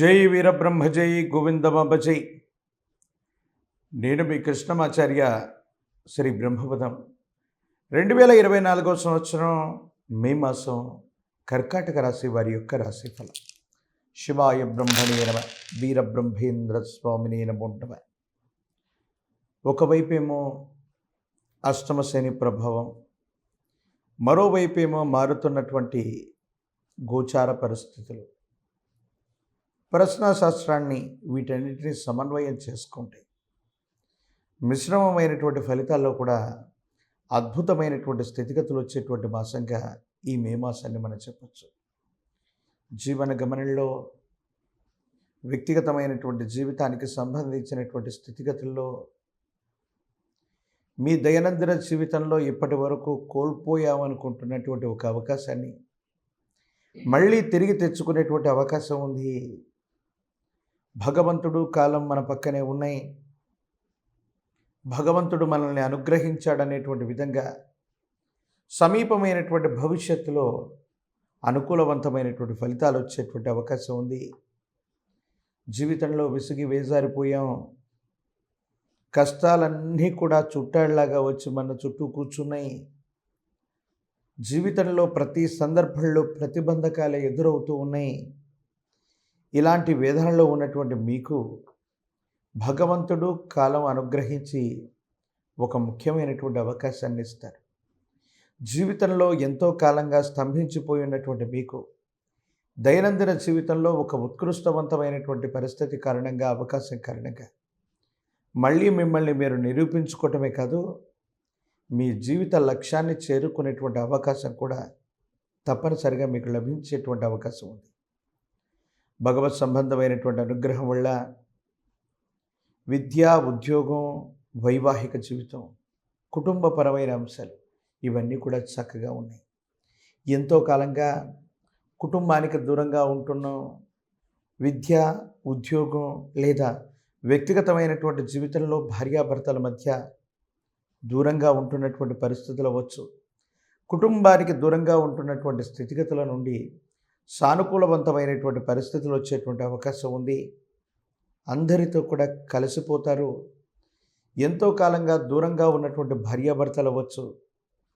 జై వీరబ్రహ్మ జై గోవిందమాంబ జై. నేను మీ కృష్ణమాచార్య శ్రీ బ్రహ్మపదం. రెండు వేల ఇరవై నాలుగో సంవత్సరం మే మాసం కర్కాటక రాశి వారి యొక్క రాశిఫలం శివాయ బ్రహ్మణే నమ వీరబ్రహ్మేంద్ర స్వామినే నమోంటమ ఒకవైపేమో అష్టమశని ప్రభావం. మరోవైపేమో మారుతున్నటువంటి గోచార పరిస్థితులు. ప్రశ్నాశాస్త్రాన్ని వీటన్నిటిని సమన్వయం చేసుకుంటే మిశ్రమమైనటువంటి ఫలితాల్లో కూడా అద్భుతమైనటువంటి స్థితిగతులు వచ్చేటువంటి మాసంగా ఈ మే మాసాన్ని మనం చెప్పచ్చు. జీవన గమనంలో వ్యక్తిగతమైనటువంటి జీవితానికి సంబంధించినటువంటి స్థితిగతుల్లో మీ దైనందిన జీవితంలో ఇప్పటి వరకు కోల్పోయామనుకుంటున్నటువంటి ఒక అవకాశాన్ని మళ్ళీ తిరిగి తెచ్చుకునేటువంటి అవకాశం ఉంది. భగవంతుడు కాలం మన పక్కనే ఉన్నాయి. భగవంతుడు మనల్ని అనుగ్రహించాడనేటువంటి విధంగా సమీపమైనటువంటి భవిష్యత్తులో అనుకూలవంతమైనటువంటి ఫలితాలు వచ్చేటువంటి అవకాశం ఉంది. జీవితంలో విసిగి వేజారిపోయాం. కష్టాలన్నీ కూడా చుట్టాళ్ళాగా వచ్చి మన చుట్టూ కూర్చున్నాయి. జీవితంలో ప్రతి సందర్భంలో ప్రతిబంధకాలు ఎదురవుతూ ఉన్నాయి. ఇలాంటి వేదనలో ఉన్నటువంటి మీకు భగవంతుడు కాలం అనుగ్రహించి ఒక ముఖ్యమైనటువంటి అవకాశాన్ని ఇస్తారు. జీవితంలో ఎంతో కాలంగా స్తంభించిపోయి ఉన్నటువంటి మీకు దైనందిన జీవితంలో ఒక ఉత్కృష్టవంతమైనటువంటి పరిస్థితి కారణంగా అవకాశం కారణంగా మళ్ళీ మిమ్మల్ని మీరు నిరూపించుకోవటమే కాదు మీ జీవిత లక్ష్యాన్ని చేరుకునేటువంటి అవకాశం కూడా తప్పనిసరిగా మీకు లభించేటువంటి అవకాశం ఉంది. భగవత్ సంబంధమైనటువంటి అనుగ్రహం వల్ల విద్య ఉద్యోగం వైవాహిక జీవితం కుటుంబపరమైన అంశాలు ఇవన్నీ కూడా చక్కగా ఉన్నాయి. ఎంతో కాలంగా కుటుంబానికి దూరంగా ఉంటున్నాం విద్య ఉద్యోగం లేదా వ్యక్తిగతమైనటువంటి జీవితంలో భార్యాభర్తల మధ్య దూరంగా ఉంటున్నటువంటి పరిస్థితులు అవ్వచ్చు. కుటుంబానికి దూరంగా ఉంటున్నటువంటి స్థితిగతుల నుండి సానుకూలవంతమైనటువంటి పరిస్థితులు వచ్చేటువంటి అవకాశం ఉంది. అందరితో కూడా కలిసిపోతారు. ఎంతో కాలంగా దూరంగా ఉన్నటువంటి భార్యాభర్తలు అవ్వచ్చు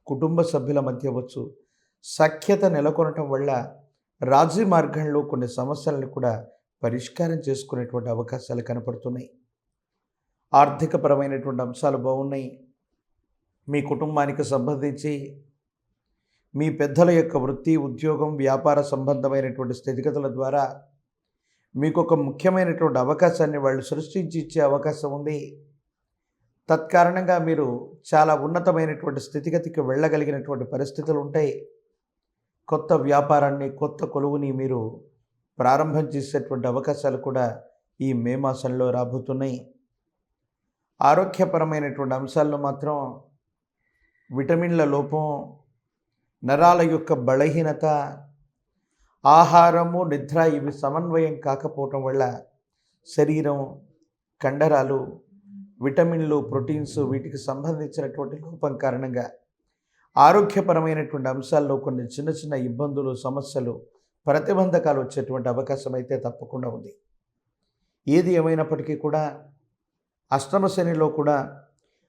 కుటుంబ సభ్యుల మధ్య అవ్వచ్చు సఖ్యత నెలకొనటం వల్ల రాజీ మార్గంలో కొన్ని సమస్యలను కూడా పరిష్కారం చేసుకునేటువంటి అవకాశాలు కనపడుతున్నాయి. ఆర్థికపరమైనటువంటి అంశాలు బాగున్నాయి. మీ కుటుంబానికి సంబంధించి మీ పెద్దల యొక్క వృత్తి ఉద్యోగం వ్యాపార సంబంధమైనటువంటి స్థితిగతుల ద్వారా మీకు ఒక ముఖ్యమైనటువంటి అవకాశాన్ని వాళ్ళు సృష్టించి ఇచ్చే అవకాశం ఉంది. తత్కారణంగా మీరు చాలా ఉన్నతమైనటువంటి స్థితిగతికి వెళ్ళగలిగినటువంటి పరిస్థితులు ఉంటాయి. కొత్త వ్యాపారాన్ని కొత్త కొలువుని మీరు ప్రారంభం చేసేటువంటి అవకాశాలు కూడా ఈ మే మాసంలో రాబోతున్నాయి. ఆరోగ్యపరమైనటువంటి అంశాల్లో మాత్రం విటమిన్ల లోపం నరాల యొక్క బలహీనత ఆహారము నిద్ర ఇవి సమన్వయం కాకపోవటం వల్ల శరీరం కండరాలు విటమిన్లు ప్రోటీన్స్ వీటికి సంబంధించినటువంటి లోపం కారణంగా ఆరోగ్యపరమైనటువంటి అంశాల్లో కొన్ని చిన్న చిన్న ఇబ్బందులు సమస్యలు ప్రతిబంధకాలు వచ్చేటువంటి అవకాశం అయితే తప్పకుండా ఉంది. ఏది ఏమైనప్పటికీ కూడా అష్టమ శనిలో కూడా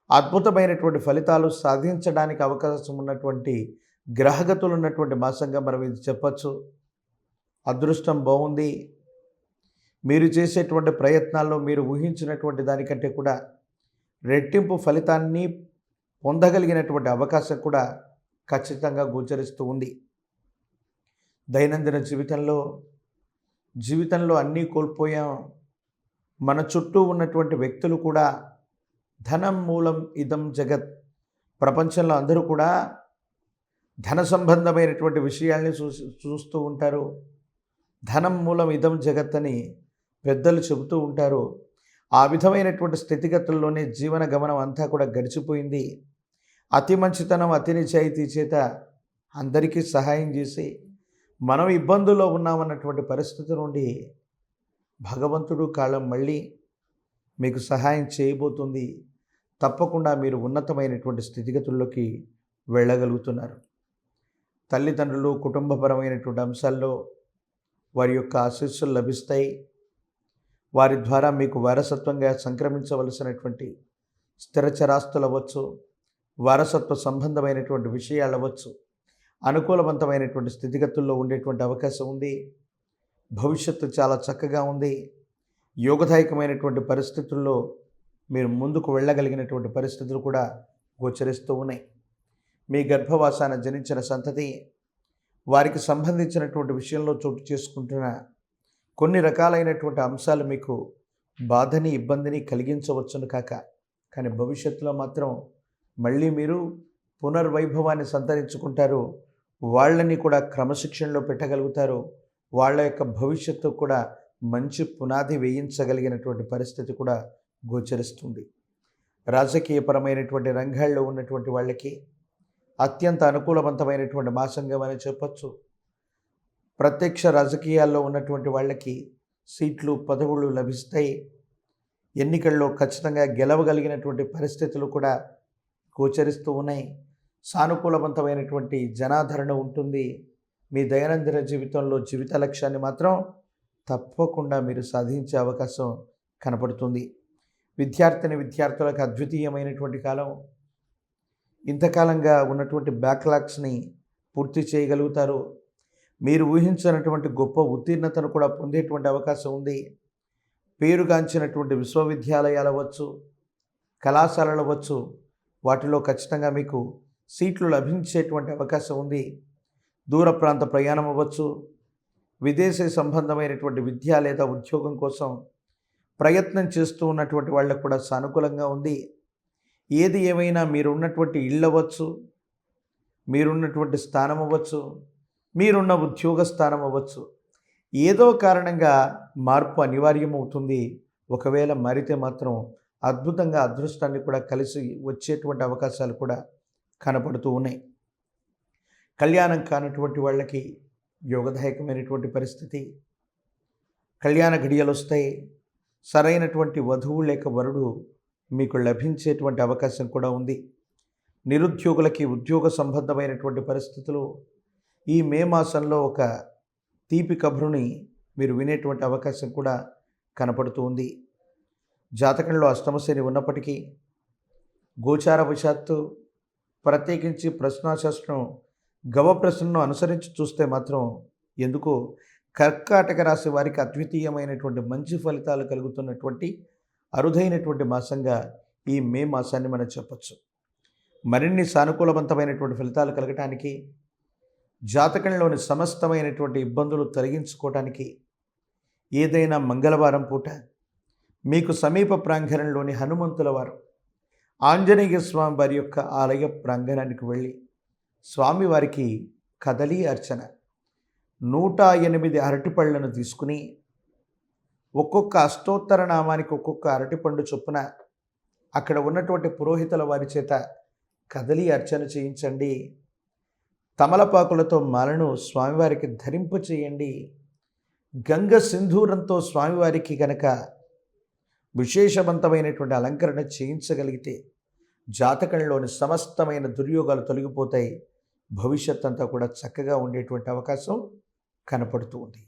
అద్భుతమైనటువంటి ఫలితాలు సాధించడానికి అవకాశం ఉన్నటువంటి గ్రహగతులు ఉన్నటువంటి మాసంగా మనం ఇది చెప్పచ్చు. అదృష్టం బాగుంది. మీరు చేసేటువంటి ప్రయత్నాల్లో మీరు ఊహించినటువంటి దానికంటే కూడా రెట్టింపు ఫలితాన్ని పొందగలిగినటువంటి అవకాశం కూడా ఖచ్చితంగా గోచరిస్తూ ఉంది. దైనందిన జీవితంలో జీవితంలో అన్నీ కోల్పోయాం. మన చుట్టూ ఉన్నటువంటి వ్యక్తులు కూడా ధనం మూలం ఇదం జగత్. ప్రపంచంలో అందరూ కూడా ధన సంబంధమైనటువంటి విషయాల్ని చూ చూస్తూ ఉంటారు. ధనం మూలం ఇదం జగత్ అని పెద్దలు చెబుతూ ఉంటారు. ఆ విధమైనటువంటి స్థితిగతుల్లోనే జీవన గమనం అంతా కూడా గడిచిపోయింది. అతి మంచితనం అతి నిజాయితీ చేత అందరికీ సహాయం చేసి మనం ఇబ్బందుల్లో ఉన్నామన్నటువంటి పరిస్థితి నుండి భగవంతుడు కాలం మళ్ళీ మీకు సహాయం చేయబోతుంది. తప్పకుండా మీరు ఉన్నతమైనటువంటి స్థితిగతుల్లోకి వెళ్ళగలుగుతున్నారు. తల్లిదండ్రులు కుటుంబపరమైనటువంటి అంశాల్లో వారి యొక్క ఆశీస్సులు లభిస్తాయి. వారి ద్వారా మీకు వారసత్వంగా సంక్రమించవలసినటువంటి స్థిరచరాస్తులు అవ్వచ్చు వారసత్వ సంబంధమైనటువంటి విషయాలు అవ్వచ్చు అనుకూలవంతమైనటువంటి స్థితిగతుల్లో ఉండేటువంటి అవకాశం ఉంది. భవిష్యత్తు చాలా చక్కగా ఉంది. యోగదాయకమైనటువంటి పరిస్థితుల్లో మీరు ముందుకు వెళ్ళగలిగినటువంటి పరిస్థితులు కూడా గోచరిస్తూ ఉన్నాయి. మీ గర్భవాసాన జనించిన సంతతి వారికి సంబంధించినటువంటి విషయంలో చోటు చేసుకుంటున్న కొన్ని రకాలైనటువంటి అంశాలు మీకు బాధని ఇబ్బందిని కలిగించవచ్చును కాక. కానీ భవిష్యత్తులో మాత్రం మళ్ళీ మీరు పునర్వైభవాన్ని సంతరించుకుంటారు. వాళ్ళని కూడా క్రమశిక్షణలో పెట్టగలుగుతారు. వాళ్ళ యొక్క భవిష్యత్తు కూడా మంచి పునాది వేయించగలిగినటువంటి పరిస్థితి కూడా గోచరిస్తుంది. రాజకీయపరమైనటువంటి రంగాల్లో ఉన్నటువంటి వాళ్ళకి అత్యంత అనుకూలవంతమైనటువంటి మాసంగా మనం చెప్పచ్చు. ప్రత్యక్ష రాజకీయాల్లో ఉన్నటువంటి వాళ్ళకి సీట్లు పదవులు లభిస్తాయి. ఎన్నికల్లో ఖచ్చితంగా గెలవగలిగినటువంటి పరిస్థితులు కూడా గోచరిస్తూ ఉన్నాయి. సానుకూలవంతమైనటువంటి జనాదరణ ఉంటుంది. మీ దైనందిన జీవితంలో జీవిత లక్ష్యాన్ని మాత్రం తప్పకుండా మీరు సాధించే అవకాశం కనపడుతుంది. విద్యార్థిని విద్యార్థులకు అద్వితీయమైనటువంటి కాలం. ఇంతకాలంగా ఉన్నటువంటి బ్యాక్లాగ్స్ని పూర్తి చేయగలుగుతారు. మీరు ఊహించినటువంటి గొప్ప ఉత్తీర్ణతను కూడా పొందేటువంటి అవకాశం ఉంది. పేరుగాంచినటువంటి విశ్వవిద్యాలయాలు అవ్వచ్చు కళాశాలలు అవ్వచ్చు వాటిలో ఖచ్చితంగా మీకు సీట్లు లభించేటువంటి అవకాశం ఉంది. దూర ప్రాంత ప్రయాణం అవ్వచ్చు విదేశీ సంబంధమైనటువంటి విద్య లేదా ఉద్యోగం కోసం ప్రయత్నం చేస్తూ ఉన్నటువంటి వాళ్ళకు కూడా సానుకూలంగా ఉంది. ఏది ఏమైనా మీరున్నటువంటి ఇళ్ళు అవ్వచ్చు మీరున్నటువంటి స్థానం అవ్వచ్చు మీరున్న ఉద్యోగ స్థానం అవ్వచ్చు ఏదో కారణంగా మార్పు అనివార్యమవుతుంది. ఒకవేళ మారితే మాత్రం అద్భుతంగా అదృష్టాన్ని కూడా కలిసి వచ్చేటువంటి అవకాశాలు కూడా కనపడుతూ ఉన్నాయి. కళ్యాణం కానటువంటి వాళ్ళకి యోగదాయకమైనటువంటి పరిస్థితి. కళ్యాణ ఘడియలు వస్తాయి సరైనటువంటి వధువు లేక వరుడు మీకు లభించేటువంటి అవకాశం కూడా ఉంది. నిరుద్యోగులకి ఉద్యోగ సంబంధమైనటువంటి పరిస్థితులు ఈ మే మాసంలో ఒక తీపి కబురుని మీరు వినేటువంటి అవకాశం కూడా కనపడుతూ ఉంది. జాతకంలో అష్టమశని ఉన్నప్పటికీ గోచార వశాత్తు ప్రత్యేకించి ప్రశ్నాశాస్త్రం గవ ప్రశ్నను అనుసరించి చూస్తే మాత్రం ఎందుకు కర్కాటక రాశి వారికి అద్వితీయమైనటువంటి మంచి ఫలితాలు కలుగుతున్నటువంటి అరుదైనటువంటి మాసంగా ఈ మే మాసాన్ని మనం చెప్పచ్చు. మరిన్ని సానుకూలవంతమైనటువంటి ఫలితాలు కలగటానికి జాతకంలోని సమస్తమైనటువంటి ఇబ్బందులు తొలగించుకోవటానికి ఏదైనా మంగళవారం పూట మీకు సమీప ప్రాంగణంలోని హనుమంతుల వారు ఆంజనేయ స్వామి వారి యొక్క ఆలయ ప్రాంగణానికి వెళ్ళి స్వామివారికి కదలి అర్చన. నూట ఎనిమిది అరటిపళ్ళను తీసుకుని ఒక్కొక్క అష్టోత్తర నామానికి ఒక్కొక్క అరటిపండు చొప్పున అక్కడ ఉన్నటువంటి పురోహితుల వారి చేత కదలి అర్చన చేయించండి. తమలపాకులతో మాలను స్వామివారికి ధరింపు చేయండి. గంగ సింధూరంతో స్వామివారికి గనక విశేషవంతమైనటువంటి అలంకరణ చేయించగలిగితే జాతకంలోని సమస్తమైన దుర్యోగాలు తొలగిపోతాయి. భవిష్యత్ అంతా కూడా చక్కగా ఉండేటువంటి అవకాశం కనపడుతూ ఉంది.